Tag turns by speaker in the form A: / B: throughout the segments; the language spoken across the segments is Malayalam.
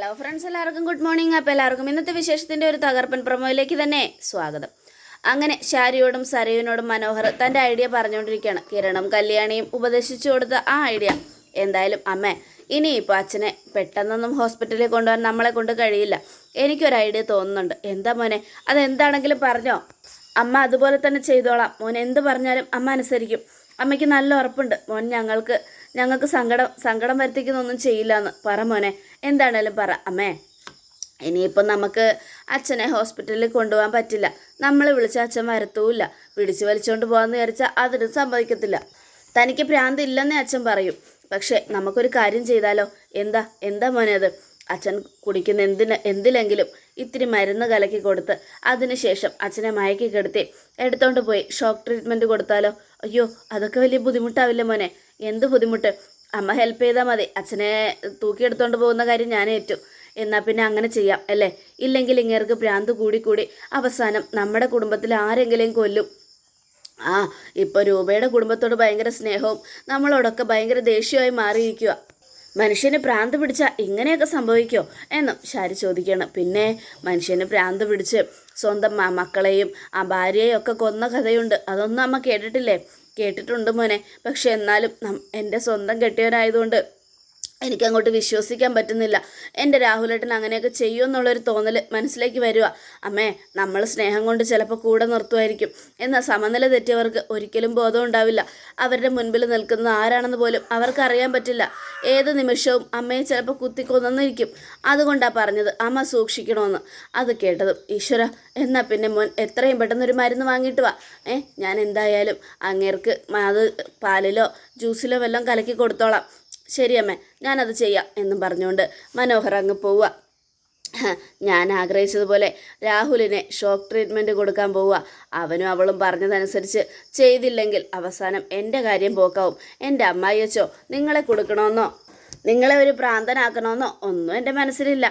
A: ഹലോ ഫ്രണ്ട്സ് എല്ലാവർക്കും ഗുഡ് മോർണിംഗ് അപ്പോൾ എല്ലാവർക്കും ഇന്നത്തെ വിശേഷത്തിന്റെ ഒരു തകർപ്പൻ പ്രൊമോയിലേക്ക് തന്നെ സ്വാഗതം. അങ്ങനെ ശാരിയോടും സരയുവിനോടും മനോഹർ തന്റെ ഐഡിയ പറഞ്ഞുകൊണ്ടിരിക്കുകയാണ്. കിരണും കല്യാണിയും ഉപദേശിച്ചു കൊടുത്ത ആ ഐഡിയ എന്തായാലും അമ്മേ ഇനി ഇപ്പോൾ അച്ഛനെ പെട്ടെന്നൊന്നും ഹോസ്പിറ്റലിൽ കൊണ്ടുപോകാൻ നമ്മളെ കൊണ്ട് കഴിയില്ല. എനിക്കൊരു ഐഡിയ തോന്നുന്നുണ്ട്. എന്താ മോനെ അതെന്താണെങ്കിലും പറഞ്ഞോ? അമ്മ അതുപോലെ തന്നെ ചെയ്തോളാം. മോൻ എന്ത് പറഞ്ഞാലും അമ്മ അനുസരിക്കും. അമ്മയ്ക്ക് നല്ല ഉറപ്പുണ്ട്. മോൻ ഞങ്ങൾക്ക് ഞങ്ങൾക്ക് സങ്കടം സങ്കടം വരുത്തിക്കുന്നൊന്നും ചെയ്യില്ല എന്ന് പറ മോനെ. എന്താണേലും പറ. അമ്മേ ഇനിയിപ്പം നമുക്ക് അച്ഛനെ ഹോസ്പിറ്റലിൽ കൊണ്ടുപോകാൻ പറ്റില്ല. നമ്മൾ വിളിച്ച അച്ഛൻ വരത്തുമില്ല പിടിച്ചു വലിച്ചുകൊണ്ട് പോകാമെന്ന് വിചാരിച്ചാൽ അതിനും സമ്മതിക്കത്തില്ല. തനിക്ക് ഭ്രാന്ത് ഇല്ലെന്നേ അച്ഛൻ പറയും. പക്ഷേ നമുക്കൊരു കാര്യം ചെയ്താലോ? എന്താ എന്താ മോനെ അത്? അച്ഛൻ കുടിക്കുന്ന എന്തിന് എന്തിലെങ്കിലും ഇത്തിരി മരുന്ന് കലക്കി കൊടുത്ത് അതിനുശേഷം അച്ഛനെ മയക്കി കിടത്തി എടുത്തോണ്ട് പോയി. ഷോക്ക് ട്രീറ്റ്മെന്റ് കൊടുത്താലോ? അയ്യോ അതൊക്കെ വലിയ ബുദ്ധിമുട്ടാവില്ല മോനെ? എന്ത് ബുദ്ധിമുട്ട്? അമ്മ ഹെൽപ്പ് ചെയ്താൽ മതി. അച്ഛനെ തൂക്കിയെടുത്തോണ്ട് പോകുന്ന കാര്യം ഞാൻ ഏറ്റു. എന്നാൽ പിന്നെ അങ്ങനെ ചെയ്യാം അല്ലേ? ഇല്ലെങ്കിൽ ഇങ്ങേർക്ക് ഭ്രാന്ത് കൂടിക്കൂടി. കൂടി അവസാനം നമ്മുടെ കുടുംബത്തിൽ ആരെങ്കിലും കൊല്ലും. ആ ഇപ്പോൾ രൂപയുടെ കുടുംബത്തോട് ഭയങ്കര സ്നേഹവും നമ്മളോടൊക്കെ ഭയങ്കര ദേഷ്യമായി മാറിയിരിക്കുക മനുഷ്യന് ഭ്രാന്ത് പിടിച്ച ഇങ്ങനെയൊക്കെ സംഭവിക്കോ? എന്നും ശാരി ചോദിക്കണം. പിന്നെ മനുഷ്യന് ഭ്രാന്ത് പിടിച്ച് സ്വന്തം മക്കളെയും ആ ഭാര്യയെയും ഒക്കെ കൊന്ന കഥയുണ്ട്. അതൊന്നും അമ്മ കേട്ടിട്ടില്ലേ? കേട്ടിട്ടുണ്ട് മോനെ. പക്ഷെ എന്നാലും എന്റെ സ്വന്തം കെട്ടിയവനായതുകൊണ്ട് എനിക്കങ്ങോട്ട് വിശ്വസിക്കാൻ പറ്റുന്നില്ല. എന്റെ രാഹുലേട്ടൻ അങ്ങനെയൊക്കെ ചെയ്യുമെന്നുള്ളൊരു തോന്നൽ മനസ്സിലേക്ക് വരിക അമ്മേ നമ്മൾ സ്നേഹം കൊണ്ട് ചിലപ്പോൾ കൂടെ നിർത്തുമായിരിക്കും. എന്നാൽ സമനില തെറ്റിയവർക്ക് ഒരിക്കലും ബോധം ഉണ്ടാവില്ല. അവരുടെ മുൻപിൽ നിൽക്കുന്നത് ആരാണെന്ന് പോലും അവർക്കറിയാൻ പറ്റില്ല. ഏത് നിമിഷവും അമ്മയെ ചിലപ്പോൾ കുത്തിക്കൊന്നിരിക്കും അതുകൊണ്ടാണ് പറഞ്ഞത് അമ്മ സൂക്ഷിക്കണമെന്ന് അത് കേട്ടതും ഈശ്വര എന്നാൽ പിന്നെ മോൻ എത്രയും പെട്ടെന്ന് ഒരു മരുന്ന് വാങ്ങിയിട്ട് വാ. ഏ ഞാൻ എന്തായാലും അങ്ങേർക്ക് അത് പാലിലോ ജ്യൂസിലോ വല്ലതും കലക്കി കൊടുത്തോളാം. ശരി അമ്മേ ഞാനത് ചെയ്യാം എന്നും പറഞ്ഞുകൊണ്ട് മനോഹർ അങ്ങ് പോവുക. ഞാൻ ആഗ്രഹിച്ചതുപോലെ രാഹുലിനെ ഷോക്ക് ട്രീറ്റ്മെന്റ് കൊടുക്കാൻ പോവുക. അവനും അവളും പറഞ്ഞതനുസരിച്ച് ചെയ്തില്ലെങ്കിൽ അവസാനം എന്റെ കാര്യം പോക്കാവും. എന്റെ അമ്മായിയച്ചോ നിങ്ങളെ കൊടുക്കണമെന്നോ? നിങ്ങളെ ഒരു പ്രാന്തനാക്കണമെന്നോ? ഒന്നും എന്റെ മനസ്സിലില്ല.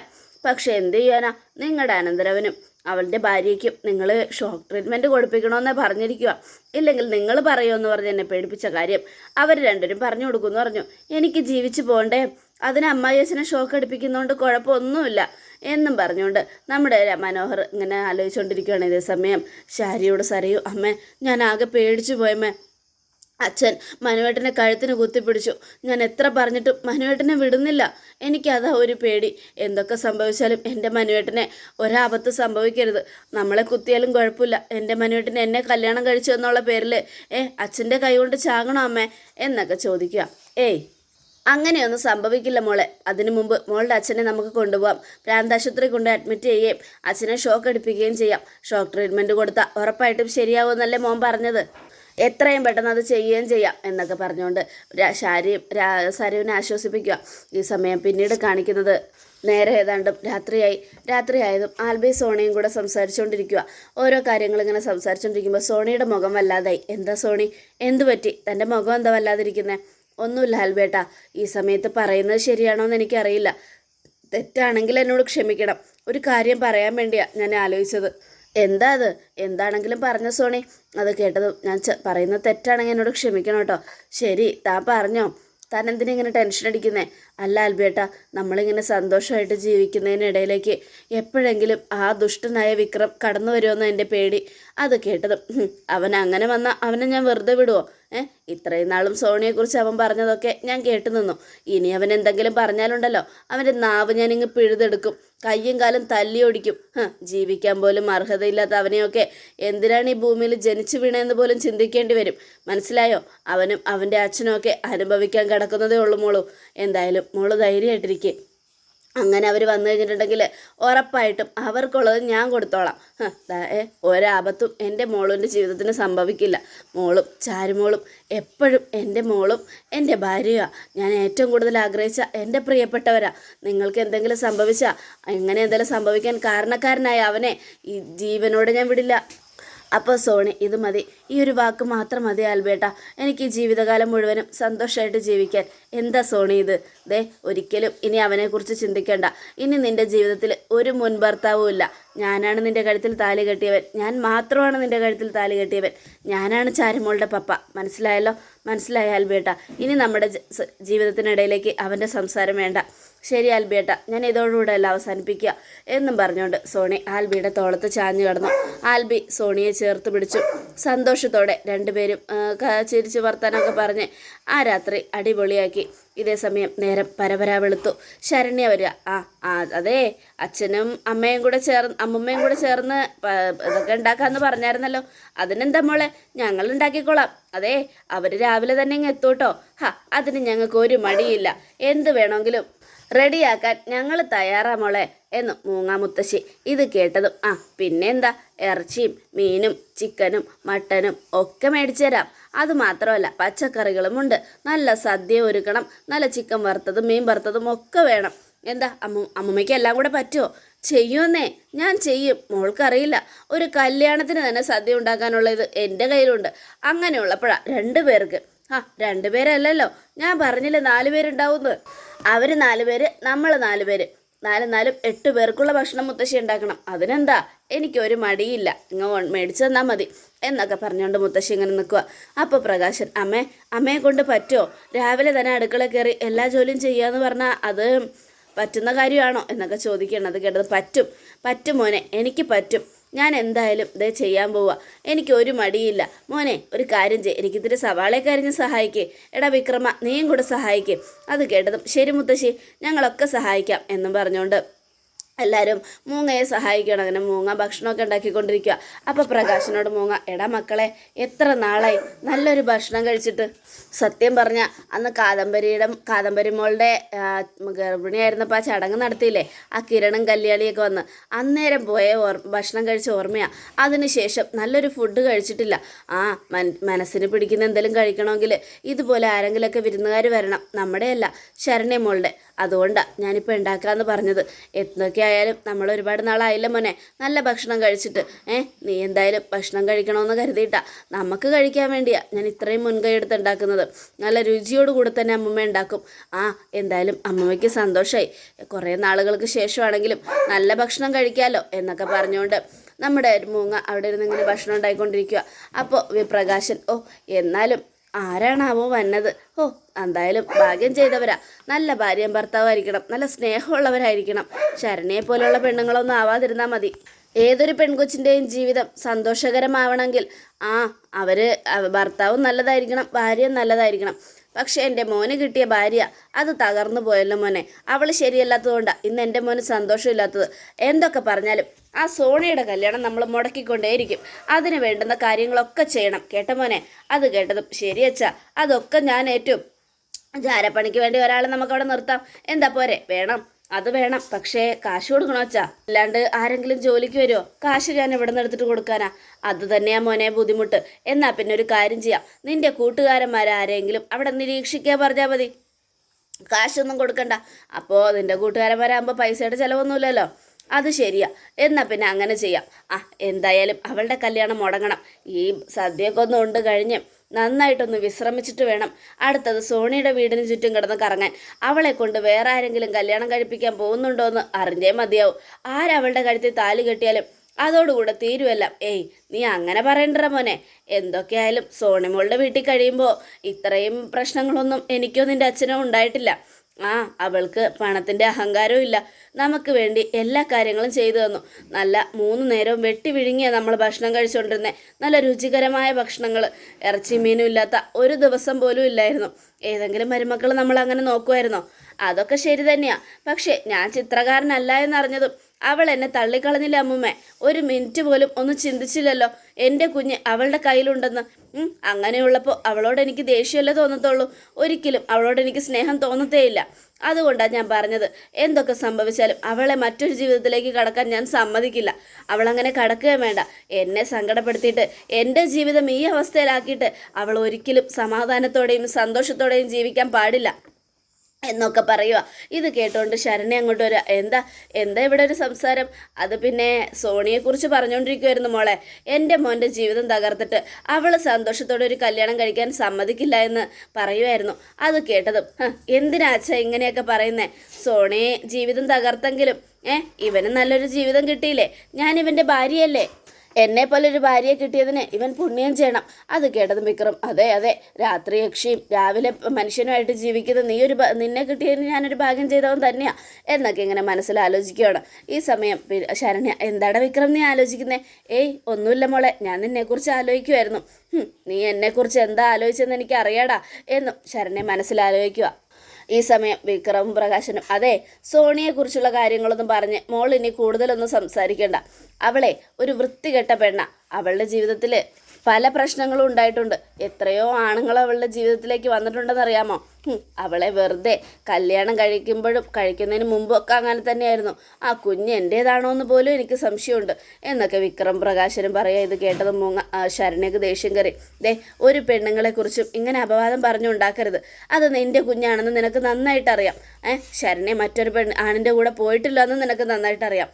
A: പക്ഷെ എന്ത് ചെയ്യാനാ? നിങ്ങളുടെ അനന്തരവനും അവളുടെ ഭാര്യയ്ക്കും നിങ്ങൾ ഷോക്ക് ട്രീറ്റ്മെന്റ് കൊടുപ്പിക്കണമെന്ന് പറഞ്ഞിരിക്കുക ഇല്ലെങ്കിൽ നിങ്ങൾ പറയുമെന്ന് പറഞ്ഞ് എന്നെ പേടിപ്പിച്ച കാര്യം അവർ രണ്ടുപേരും പറഞ്ഞു കൊടുക്കുമെന്ന് പറഞ്ഞു. എനിക്ക് ജീവിച്ചു പോകണ്ടേ? അതിന് അമ്മായിയച്ഛനെ ഷോക്ക് അടിപ്പിക്കുന്നതുകൊണ്ട് കുഴപ്പമൊന്നുമില്ല എന്നും പറഞ്ഞുകൊണ്ട് നമ്മുടെ മനോഹർ ഇങ്ങനെ ആലോചിച്ചുകൊണ്ടിരിക്കുകയാണ് ഇതേ സമയം. ശാരിയോട് സറിയൂ അമ്മേ ഞാൻ ആകെ പേടിച്ചു പോയമ്മേ. അച്ഛൻ മനുവേട്ടനെ കഴുത്തിന് കുത്തിപ്പിടിച്ചു. ഞാൻ എത്ര പറഞ്ഞിട്ടും മനുവേട്ടനെ വിടുന്നില്ല. എനിക്കതാ ഒരു പേടി. എന്തൊക്കെ സംഭവിച്ചാലും എന്റെ മനുവേട്ടനെ ഒരാപത്ത് സംഭവിക്കരുത്. നമ്മളെ കുത്തിയാലും കുഴപ്പമില്ല. എന്റെ മനുവേട്ടനെ എന്നെ കല്യാണം കഴിച്ചു എന്നുള്ള പേരിൽ ഏ അച്ഛന്റെ കൈ കൊണ്ട് ചാകണോ അമ്മേ? എന്നൊക്കെ ചോദിക്കുക. ഏയ് അങ്ങനെയൊന്നും സംഭവിക്കില്ല മോളെ. അതിനു മുമ്പ് മോളുടെ അച്ഛനെ നമുക്ക് കൊണ്ടുപോകാം പ്രാന്താശുപത്രി കൊണ്ട് അഡ്മിറ്റ് ചെയ്യുകയും അച്ഛനെ ഷോക്ക് അടിപ്പിക്കുകയും ചെയ്യാം. ഷോക്ക് ട്രീറ്റ്മെന്റ് കൊടുത്താൽ ഉറപ്പായിട്ടും ശരിയാവുമെന്നല്ലേ മോൻ പറഞ്ഞത്? എത്രയും പെട്ടെന്ന് അത് ചെയ്യുകയും ചെയ്യാം എന്നൊക്കെ പറഞ്ഞുകൊണ്ട് ശാരി സരുവിനെ ആശ്വസിപ്പിക്കുക. ഈ സമയം പിന്നീട് കാണിക്കുന്നത് നേരെ ഏതാണ്ടും രാത്രിയായി രാത്രിയായതും ആൽബി സോണിയും കൂടെ സംസാരിച്ചുകൊണ്ടിരിക്കുക. ഓരോ കാര്യങ്ങൾ ഇങ്ങനെ സംസാരിച്ചുകൊണ്ടിരിക്കുമ്പോൾ സോണിയുടെ മുഖം വല്ലാതായി. എന്താ സോണി? എന്തു പറ്റി? തന്റെ മുഖം എന്താ വല്ലാതിരിക്കുന്നത് ഒന്നുമില്ല ആൽബേട്ട ഈ സമയത്ത് പറയുന്നത് ശരിയാണോ എന്ന് എനിക്കറിയില്ല. തെറ്റാണെങ്കിൽ എന്നോട് ക്ഷമിക്കണം. ഒരു കാര്യം പറയാൻ വേണ്ടിയാണ് ഞാൻ ആലോചിച്ചത്. എന്താ അത് എന്താണെങ്കിലും പറഞ്ഞ സോണി. അത് കേട്ടത് ഞാൻ പറയുന്നത് തെറ്റാണെങ്കിൽ എന്നോട് ക്ഷമിക്കണം കേട്ടോ. ശരി താൻ പറഞ്ഞോ. താൻ എന്തിനാ ഇങ്ങനെ ടെൻഷൻ അടിക്കുന്നേ? അല്ല ആൽബേട്ട നമ്മളിങ്ങനെ സന്തോഷമായിട്ട് ജീവിക്കുന്നതിനിടയിലേക്ക് എപ്പോഴെങ്കിലും ആ ദുഷ്ടനായ വിക്രം കടന്നു വരുമെന്ന് എന്റെ പേടി. അത് കേട്ടത് അവൻ അങ്ങനെ വന്നാൽ അവനെ ഞാൻ വെറുതെ വിടുവോ? ഏ ഇത്രയും നാളും സോണിയെക്കുറിച്ച് അവൻ പറഞ്ഞതൊക്കെ ഞാൻ കേട്ടു നിന്നു. ഇനി അവൻ എന്തെങ്കിലും പറഞ്ഞാലുണ്ടല്ലോ അവന്റെ നാവ് ഞാനിങ്ങ് പിഴുതെടുക്കും കയ്യും കാലും തല്ലി ഓടിക്കും. ജീവിക്കാൻ പോലും അർഹതയില്ലാത്ത അവനെയൊക്കെ എന്തിനാണ് ഈ ഭൂമിയിൽ ജനിച്ചു വീണതെന്ന് പോലും ചിന്തിക്കേണ്ടി വരും? മനസ്സിലായോ? അവനും അവന്റെ അച്ഛനും ഒക്കെ അനുഭവിക്കാൻ കിടക്കുന്നതേ ഉള്ളൂ മോളൂ. എന്തായാലും മോൾ ധൈര്യമായിട്ടിരിക്കേ. അങ്ങനെ അവർ വന്നു കഴിഞ്ഞിട്ടുണ്ടെങ്കിൽ ഉറപ്പായിട്ടും അവർക്കുള്ളത് ഞാൻ കൊടുത്തോളാം. ഏ, ഒരാപത്തും എന്റെ മോളുന്റെ ജീവിതത്തിന് സംഭവിക്കില്ല. മോളും ചാരുമോളും എപ്പോഴും എന്റെ മോളും എന്റെ ഭാര്യയാണ് ഞാൻ ഏറ്റവും കൂടുതൽ ആഗ്രഹിച്ച എന്റെ പ്രിയപ്പെട്ടവരാ. നിങ്ങൾക്ക് എന്തെങ്കിലും സംഭവിച്ചാൽ എങ്ങനെ എന്തെങ്കിലും സംഭവിക്കാൻ കാരണക്കാരനായ അവനെ ഈ ജീവനോടെ ഞാൻ വിടില്ല. അപ്പോൾ സോണി ഇത് മതി. ഈ ഒരു വാക്ക് മാത്രം മതി ആൽബേട്ട. എനിക്ക് ജീവിതകാലം മുഴുവനും സന്തോഷമായിട്ട് ജീവിക്കാൻ. എന്താ സോണി ഇത്? ദേ ഒരിക്കലും ഇനി അവനെക്കുറിച്ച് ചിന്തിക്കേണ്ട. ഇനി നിന്റെ ജീവിതത്തിൽ ഒരു മുൻ ഭർത്താവും ഇല്ല. ഞാനാണ് നിന്റെ കഴുത്തിൽ താലി കെട്ടിയവൻ. ഞാൻ മാത്രമാണ് നിന്റെ കഴുത്തിൽ താലി കെട്ടിയവൻ. ഞാനാണ് ചാരുമോളുടെ പപ്പ. മനസ്സിലായല്ലോ? മനസ്സിലായ ആൽബേട്ട. ഇനി നമ്മുടെ ജീവിതത്തിനിടയിലേക്ക് അവന്റെ സംസാരം വേണ്ട. ശരി ആൽബിയേട്ട. ഞാൻ ഇതോടുകൂടെ എല്ലാം അവസാനിപ്പിക്കുക എന്നും പറഞ്ഞുകൊണ്ട് സോണി ആൽബിയുടെ തോളത്ത് ചാഞ്ഞു കിടന്നു. ആൽബി സോണിയെ ചേർത്ത് പിടിച്ചു. സന്തോഷത്തോടെ രണ്ടുപേരും ചിരിച്ചു വർത്താനമൊക്കെ പറഞ്ഞ് ആ രാത്രി അടിപൊളിയാക്കി. ഇതേ സമയം നേരം പരപരാ വെളുത്തു. ശരണ്യ വരിക. ആ ആ അതെ അച്ഛനും അമ്മയും കൂടെ ചേർന്ന് അമ്മമ്മയും കൂടെ ചേർന്ന് ഇതൊക്കെ ഉണ്ടാക്കാമെന്ന് പറഞ്ഞായിരുന്നല്ലോ. അതിനെന്താ മോളെ? ഞങ്ങൾ ഉണ്ടാക്കിക്കോളാം. അതെ അവർ രാവിലെ തന്നെ ഇങ്ങ് എത്തൂട്ടോ. ഹാ അതിന് ഞങ്ങൾക്ക് ഒരു മടിയില്ല. എന്ത് വേണമെങ്കിലും റെഡിയാക്കാൻ ഞങ്ങൾ തയ്യാറാ മോളെ എന്ന് മൂങ്ങാ മുത്തശ്ശി ഇത് കേട്ടതും ആ പിന്നെന്താ? ഇറച്ചിയും മീനും ചിക്കനും മട്ടനും ഒക്കെ മേടിച്ചു തരാം. അത് മാത്രമല്ല പച്ചക്കറികളും ഉണ്ട്. നല്ല സദ്യ ഒരുക്കണം നല്ല ചിക്കൻ വറുത്തതും മീൻ വറുത്തതും ഒക്കെ വേണം. എന്താ അമ്മ അമ്മമ്മയ്ക്ക് എല്ലാം കൂടെ പറ്റുമോ ചെയ്യുമെന്നേ ഞാൻ ചെയ്യും. മോൾക്കറിയില്ല. ഒരു കല്യാണത്തിന് തന്നെ സദ്യ ഉണ്ടാക്കാനുള്ള ഇത് എന്റെ കയ്യിലുണ്ട്. അങ്ങനെയുള്ളപ്പോഴാണ് രണ്ടു പേർക്ക് ആ രണ്ടുപേരല്ലല്ലോ. ഞാൻ പറഞ്ഞില്ല നാല് പേരുണ്ടാവുന്നത് അവർ നാല് പേര് നമ്മൾ നാല് പേര്. നാല് നാലും എട്ട് പേർക്കുള്ള ഭക്ഷണം മുത്തശ്ശി ഉണ്ടാക്കണം. അതിനെന്താ? എനിക്കൊരു മടിയില്ല. ഇങ്ങ മേടിച്ചു തന്നാൽ മതി. എന്നൊക്കെ പറഞ്ഞുകൊണ്ട് മുത്തശ്ശി ഇങ്ങനെ നിൽക്കുക അപ്പോൾ പ്രകാശൻ അമ്മേ അമ്മയെ കൊണ്ട് പറ്റുമോ രാവിലെ തന്നെ അടുക്കള കയറി എല്ലാ ജോലിയും ചെയ്യാന്ന് പറഞ്ഞാൽ അത് പറ്റുന്ന കാര്യമാണോ? എന്നൊക്കെ ചോദിക്കണം അത് കേട്ടത് പറ്റും. പറ്റും മോനെ എനിക്ക് പറ്റും. ഞാൻ എന്തായാലും ഇതേ ചെയ്യാൻ പോവുക എനിക്ക് ഒരു മടിയില്ല. മോനെ ഒരു കാര്യം ചെയ്യ്. എനിക്ക് ഇത്തിരി സവാളയൊക്കെ അരിഞ്ഞ് സഹായിക്കേ. എടാ വിക്രമ നീയും കൂടെ സഹായിക്കേ. അത് കേട്ടതും ശരി മുത്തശ്ശി ഞങ്ങളൊക്കെ സഹായിക്കാം എന്നും പറഞ്ഞുകൊണ്ട് എല്ലാവരും മൂങ്ങയെ സഹായിക്കണം. അങ്ങനെ മൂങ്ങ ഭക്ഷണമൊക്കെ ഉണ്ടാക്കിക്കൊണ്ടിരിക്കുക അപ്പോൾ പ്രകാശനോട് മൂങ്ങ എടാ മക്കളെ എത്ര നാളായി? നല്ലൊരു ഭക്ഷണം കഴിച്ചിട്ട്. സത്യം പറഞ്ഞ അന്ന് കാദംബരിയുടെ കാദംബരി മോളുടെ ഗർഭിണിയായിരുന്നപ്പോൾ ആ ചടങ്ങ് നടത്തിയില്ലേ? ആ കിരണും കല്യാണിയൊക്കെ വന്ന് അന്നേരം പോയ ഓർ ഭക്ഷണം കഴിച്ച ഓർമ്മയാണ് അതിനുശേഷം നല്ലൊരു ഫുഡ് കഴിച്ചിട്ടില്ല. ആ മൻ മനസ്സിന് പിടിക്കുന്ന എന്തെങ്കിലും കഴിക്കണമെങ്കിൽ ഇതുപോലെ ആരെങ്കിലുമൊക്കെ വിരുന്നുകാർ വരണം. നമ്മുടെയല്ല ശരണ്യ മോളുടെ. അതുകൊണ്ടാണ് ഞാനിപ്പോൾ ഉണ്ടാക്കാമെന്ന് പറഞ്ഞത്. എന്തൊക്കെ ആയാലും നമ്മൾ ഒരുപാട് നാളായില്ല മോനെ? നല്ല ഭക്ഷണം കഴിച്ചിട്ട്. ഏ നീ എന്തായാലും ഭക്ഷണം കഴിക്കണമെന്ന് കരുതിയിട്ടാ. നമുക്ക് കഴിക്കാൻ വേണ്ടിയാ ഞാൻ ഇത്രയും മുൻകൈ എടുത്ത് ഉണ്ടാക്കുന്നത് നല്ല രുചിയോട് കൂടെ തന്നെ അമ്മമ്മ ഉണ്ടാക്കും ആ എന്തായാലും അമ്മമ്മയ്ക്ക് സന്തോഷമായി കുറേ നാളുകൾക്ക് ശേഷമാണെങ്കിലും നല്ല ഭക്ഷണം കഴിക്കാമല്ലോ എന്നൊക്കെ പറഞ്ഞുകൊണ്ട് നമ്മുടെ മൂങ്ങ അവിടെ ഇരുന്ന് ഇങ്ങനെ ഭക്ഷണം ഉണ്ടായിക്കൊണ്ടിരിക്കുക അപ്പോൾ വിപ്രകാശൻ ഓ എന്നാലും ആരാണാവോ വന്നത്? ഓ എന്തായാലും ഭാഗ്യം ചെയ്തവരാ. നല്ല ഭാര്യയും ഭർത്താവായിരിക്കണം നല്ല സ്നേഹമുള്ളവരായിരിക്കണം. ശരണയെ പോലെയുള്ള പെണ്ണുങ്ങളൊന്നും ആവാതിരുന്നാൽ മതി. ഏതൊരു പെൺകൊച്ചിന്റെയും ജീവിതം സന്തോഷകരമാവണമെങ്കിൽ ആ അവർ ഭർത്താവും നല്ലതായിരിക്കണം ഭാര്യയും നല്ലതായിരിക്കണം. പക്ഷേ എന്റെ മോന് കിട്ടിയ ഭാര്യ അത് തകർന്നു പോയല്ലോ മോനെ. അവൾ ശരിയല്ലാത്തതുകൊണ്ടാണ് ഇന്ന് എന്റെ മോന് സന്തോഷമില്ലാത്തത്. എന്തൊക്കെ പറഞ്ഞാലും ആ സോണിയുടെ കല്യാണം നമ്മൾ മുടക്കിക്കൊണ്ടേയിരിക്കും. അതിന് വേണ്ടുന്ന കാര്യങ്ങളൊക്കെ ചെയ്യണം. കേട്ട മോനെ? അത് കേട്ടതും ശരി അച്ച അതൊക്കെ ഞാൻ ഏറ്റവും ജാരപ്പണിക്ക് വേണ്ടി ഒരാളെ നമുക്ക് അവിടെ നിർത്താം. എന്താ പോരെ? വേണം. അത് വേണം. പക്ഷേ കാശ് കൊടുക്കണോ അച്ഛാ? അല്ലാണ്ട് ആരെങ്കിലും ജോലിക്ക് വരുമോ കാശ് ഞാൻ ഇവിടെ നിന്ന് എടുത്തിട്ട് കൊടുക്കാനാ. അത് തന്നെയാ മോനെ ബുദ്ധിമുട്ട്. എന്നാ പിന്നെ ഒരു കാര്യം ചെയ്യാം. നിന്റെ കൂട്ടുകാരന്മാരാരെങ്കിലും അവിടെ നിരീക്ഷിക്കാൻ പറഞ്ഞാൽ മതി. കാശൊന്നും കൊടുക്കണ്ട. അപ്പോൾ നിന്റെ കൂട്ടുകാരന്മാരാകുമ്പോൾ പൈസയുടെ ചിലവൊന്നുമില്ലല്ലോ. അത് ശരിയാ. എന്നാ പിന്നെ അങ്ങനെ ചെയ്യാം. ആ എന്തായാലും അവളുടെ കല്യാണം മുടങ്ങണം. ഈ സദ്യയൊക്കെ ഉണ്ട് കഴിഞ്ഞ് നന്നായിട്ടൊന്ന് വിശ്രമിച്ചിട്ട് വേണം അടുത്തത് സോണിയുടെ വീടിന് ചുറ്റും കിടന്ന് കറങ്ങാൻ. അവളെ കൊണ്ട് വേറെ ആരെങ്കിലും കല്യാണം കഴിപ്പിക്കാൻ പോകുന്നുണ്ടോ എന്ന് അറിഞ്ഞേ മതിയാവും. ആരവളുടെ കഴുത്തിൽ താലി കെട്ടിയാലും അതോടുകൂടെ തീരുവല്ല. ഏയ് നീ അങ്ങനെ പറയണ്ട മോനെ. എന്തൊക്കെയായാലും സോണിമോളുടെ വീട്ടിൽ കഴിയുമ്പോൾ ഇത്രയും പ്രശ്നങ്ങളൊന്നും എനിക്കോ നിന്റെ അച്ഛനോ ഉണ്ടായിട്ടില്ല. ആ അവൾക്ക് പണത്തിന്റെ അഹങ്കാരവും ഇല്ല. നമുക്ക് വേണ്ടി എല്ലാ കാര്യങ്ങളും ചെയ്തു തന്നു. നല്ല മൂന്ന് നേരവും വെട്ടി വിഴുങ്ങിയ നമ്മൾ ഭക്ഷണം കഴിച്ചുകൊണ്ടിരുന്നത് നല്ല രുചികരമായ ഭക്ഷണങ്ങൾ. ഇറച്ചി മീനും ഇല്ലാത്ത ഒരു ദിവസം പോലും ഇല്ലായിരുന്നു. ഏതെങ്കിലും മരുമക്കൾ നമ്മൾ അങ്ങനെ നോക്കുമായിരുന്നോ അതൊക്കെ ശരി തന്നെയാണ് പക്ഷേ ഞാൻ ചിത്രകാരനല്ല എന്നറിഞ്ഞതും അവൾ എന്നെ തള്ളിക്കളഞ്ഞില്ല അമ്മുമ്മേ. ഒരു മിനിറ്റ് പോലും ഒന്ന് ചിന്തിച്ചില്ലല്ലോ. എന്റെ കുഞ്ഞ് അവളുടെ കയ്യിലുണ്ടെന്ന്. അങ്ങനെയുള്ളപ്പോൾ അവളോട് എനിക്ക് ദേഷ്യമല്ലേ തോന്നത്തുള്ളൂ. ഒരിക്കലും അവളോട് എനിക്ക് സ്നേഹം തോന്നത്തേയില്ല. അതുകൊണ്ടാണ് ഞാൻ പറഞ്ഞത്. എന്തൊക്കെ സംഭവിച്ചാലും അവളെ മറ്റൊരു ജീവിതത്തിലേക്ക് കടക്കാൻ ഞാൻ സമ്മതിക്കില്ല. അവളങ്ങനെ കടക്കുകയും വേണ്ട. എന്നെ സങ്കടപ്പെടുത്തിയിട്ട് എന്റെ ജീവിതം ഈ അവസ്ഥയിലാക്കിയിട്ട് അവൾ ഒരിക്കലും സമാധാനത്തോടെയും സന്തോഷത്തോടെയും ജീവിക്കാൻ പാടില്ല. എന്നൊക്കെ പറയുക. ഇത് കേട്ടോണ്ട് ശരണി അങ്ങോട്ട് വരിക എന്താ എന്താ ഇവിടെ ഒരു സംസാരം? അത് പിന്നെ സോണിയെക്കുറിച്ച് പറഞ്ഞുകൊണ്ടിരിക്കുമായിരുന്നു മോളെ. എന്റെ മോന്റെ ജീവിതം തകർത്തിട്ട് അവൾ സന്തോഷത്തോടെ ഒരു കല്യാണം കഴിക്കാൻ സമ്മതിക്കില്ല എന്ന് പറയുമായിരുന്നു അത് കേട്ടതും "ഹ്, എന്തിനാ അച്ഛ ഇങ്ങനെയൊക്കെ പറയുന്നേ? സോണി ജീവിതം തകർത്തെങ്കിലും ഏ ഇവന് നല്ലൊരു ജീവിതം കിട്ടിയില്ലേ? ഞാൻ ഇവന്റെ ഭാര്യയല്ലേ? എന്നെ പോലെ ഒരു ഭാര്യയെ കിട്ടിയതിന് ഇവൻ പുണ്യം ചെയ്യണം. അത് കേട്ടതും വിക്രം അതെ അതെ രാത്രി യക്ഷിയും രാവിലെ മനുഷ്യനുമായിട്ട് ജീവിക്കുന്ന നീ ഒരു നിന്നെ കിട്ടിയതിന് ഞാനൊരു ഭാഗ്യം ചെയ്തവൻ തന്നെയാ എന്നൊക്കെ ഇങ്ങനെ മനസ്സിൽ ആലോചിക്കുകയാണ്. ഈ സമയം ശരണ്യ എന്താടാ വിക്രം നീ ആലോചിക്കുന്നേ? ഏയ് ഒന്നുമില്ല മോളെ ഞാൻ നിന്നെക്കുറിച്ച് ആലോചിക്കുമായിരുന്നു നീ എന്നെക്കുറിച്ച് എന്താ ആലോചിച്ചെന്ന് എനിക്ക് അറിയാടാ എന്നും ശരണ്യ മനസ്സിൽ ആലോചിക്കുക. ഈ സമയം വിക്രമും പ്രകാശനും. അതെ സോണിയെക്കുറിച്ചുള്ള കാര്യങ്ങളൊന്നും പറഞ്ഞ് മോൾ ഇനി കൂടുതലൊന്നും സംസാരിക്കേണ്ട. അവളെ ഒരു വൃത്തികെട്ട പെണ്ണ. അവളുടെ ജീവിതത്തിൽ പല പ്രശ്നങ്ങളും ഉണ്ടായിട്ടുണ്ട്. എത്രയോ ആണുങ്ങൾ അവളുടെ ജീവിതത്തിലേക്ക് വന്നിട്ടുണ്ടെന്ന് അറിയാമോ അവളെ വെറുതെ കല്യാണം കഴിക്കുമ്പോഴും കഴിക്കുന്നതിന് മുമ്പൊക്കെ അങ്ങനെ തന്നെയായിരുന്നു. ആ കുഞ്ഞ് എന്റേതാണോ എന്ന് പോലും എനിക്ക് സംശയമുണ്ട്. എന്നൊക്കെ വിക്രം പ്രകാശനും പറയുക ഇത് കേട്ടത് മൂങ്ങ ശരണ്യക്ക് ദേഷ്യം കയറി. ദേ ഒരു പെണ്ണുങ്ങളെക്കുറിച്ചും ഇങ്ങനെ അപവാദം പറഞ്ഞുണ്ടാക്കരുത് അത് നിന്റെ കുഞ്ഞാണെന്ന് നിനക്ക് നന്നായിട്ട് അറിയാം ഏഹ് ശരണ്യ മറ്റൊരു പെണ്ണ് ആണിന്റെ കൂടെ പോയിട്ടില്ല എന്ന് നിനക്ക് നന്നായിട്ട് അറിയാം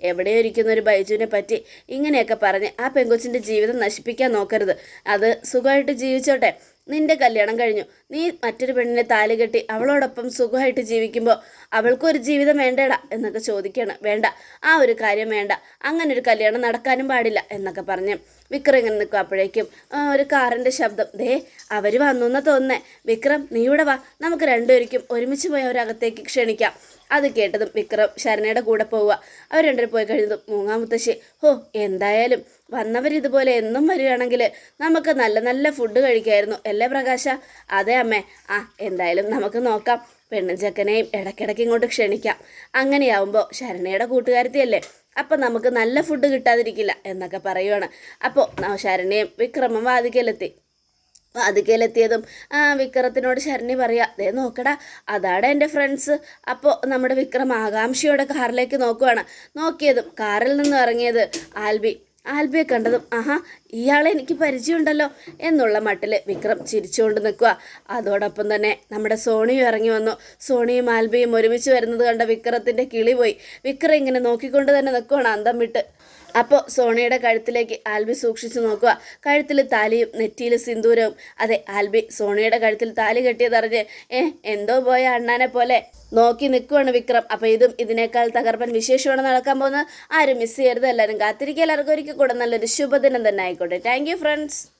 A: എവിടെയോ ഇരിക്കുന്ന ഒരു ബൈജുവിനെ പറ്റി ഇങ്ങനെയൊക്കെ പറഞ്ഞ് ആ പെങ്കൊച്ചിന്റെ ജീവിതം നശിപ്പിക്കാൻ നോക്കരുത്. അത് സുഖമായിട്ട് ജീവിച്ചോട്ടെ. നിന്റെ കല്യാണം കഴിഞ്ഞു. നീ മറ്റൊരു പെണ്ണിനെ താലി കെട്ടി അവളോടൊപ്പം സുഖമായിട്ട് ജീവിക്കുമ്പോൾ അവൾക്കൊരു ജീവിതം വേണ്ടേടാ എന്നൊക്കെ ചോദിക്കണം. വേണ്ട. ആ ഒരു കാര്യം വേണ്ട. അങ്ങനെ ഒരു കല്യാണം നടക്കാനും പാടില്ല എന്നൊക്കെ പറഞ്ഞ് വിക്രം ഇങ്ങനെ നിൽക്കും. അപ്പോഴേക്കും ഒരു കാറിന്റെ ശബ്ദം ദേ അവർ വന്നു എന്ന് തോന്നുന്നേ. വിക്രം നീ ഇവിടെ വാ. നമുക്ക് രണ്ടുപേർക്കും ഒരുമിച്ച് പോയി അവരകത്തേക്ക് ക്ഷണിക്കാം. അത് കേട്ടതും വിക്രം ശരണയുടെ കൂടെ പോവുക. അവർ രണ്ടുപേരും പോയി കഴിഞ്ഞതും മൂങ്ങാമുത്തശ്ശി ഹോ എന്തായാലും വന്നവരിതുപോലെ എന്നും വരികയാണെങ്കിൽ നമുക്ക് നല്ല നല്ല ഫുഡ് കഴിക്കായിരുന്നു. അല്ലേ പ്രകാശ? അതെ അമ്മേ. ആ എന്തായാലും നമുക്ക് നോക്കാം. പെണ്ണും ചെക്കനെയും ഇടയ്ക്കിടയ്ക്ക് ഇങ്ങോട്ട് ക്ഷണിക്കാം. അങ്ങനെയാവുമ്പോൾ ശരണയുടെ കൂട്ടുകാരത്തിയല്ലേ? അപ്പം നമുക്ക് നല്ല ഫുഡ് കിട്ടാതിരിക്കില്ല എന്നൊക്കെ പറയുവാണ്. അപ്പോൾ ശരണയും വിക്രമം വാതിക്കലെത്തി. വാതിക്കലെത്തിയതും വിക്രത്തിനോട് ശരണി പറയാ ദേ നോക്കടാ അതാണ് എന്റെ ഫ്രണ്ട്സ് അപ്പോൾ നമ്മുടെ വിക്രം ആകാംക്ഷയോടെ കാറിലേക്ക് നോക്കുവാണ്. നോക്കിയതും കാറിൽ നിന്ന് ഇറങ്ങിയത് ആൽബി. ആൽബിയെ കണ്ടതും ആഹാ ഇയാളെ എനിക്ക് പരിചയമുണ്ടല്ലോ എന്നുള്ള മട്ടിൽ വിക്രം ചിരിച്ചുകൊണ്ട് നിൽക്കുക അതോടൊപ്പം തന്നെ നമ്മുടെ സോണിയും ഇറങ്ങി വന്നു. സോണിയും ആൽബിയും ഒരുമിച്ച് വരുന്നത് കണ്ട വിക്രത്തിന്റെ കിളി പോയി. വിക്രം ഇങ്ങനെ നോക്കിക്കൊണ്ട് തന്നെ നിൽക്കുവാണ് അന്തം വിട്ട്. അപ്പോൾ സോണയുടെ കഴുത്തിലേക്ക് ആൽബി സൂക്ഷിച്ചു നോക്കുക. കഴുത്തിൽ താലിയും നെറ്റിയിൽ സിന്ദൂരവും. അതെ ആൽബി സോണയുടെ കഴുത്തിൽ താലി കെട്ടിയതറിഞ്ഞ് ഏ എന്തോ പോയ അണ്ണാനെ പോലെ. നോക്കി നിൽക്കുവാണ് വിക്രം. അപ്പോൾ ഇതും ഇതിനേക്കാൾ തകർപ്പൻ വിശേഷമാണ് നടക്കാൻ പോകുന്നത്. ആരും മിസ് ചെയ്യരുത്. എല്ലാവരും കാത്തിരിക്കുക. എല്ലാവർക്കും ഒരിക്കൽ കൂടെ നല്ലൊരു ശുഭദിനം തന്നെ ആയിക്കോട്ടെ. Thank friends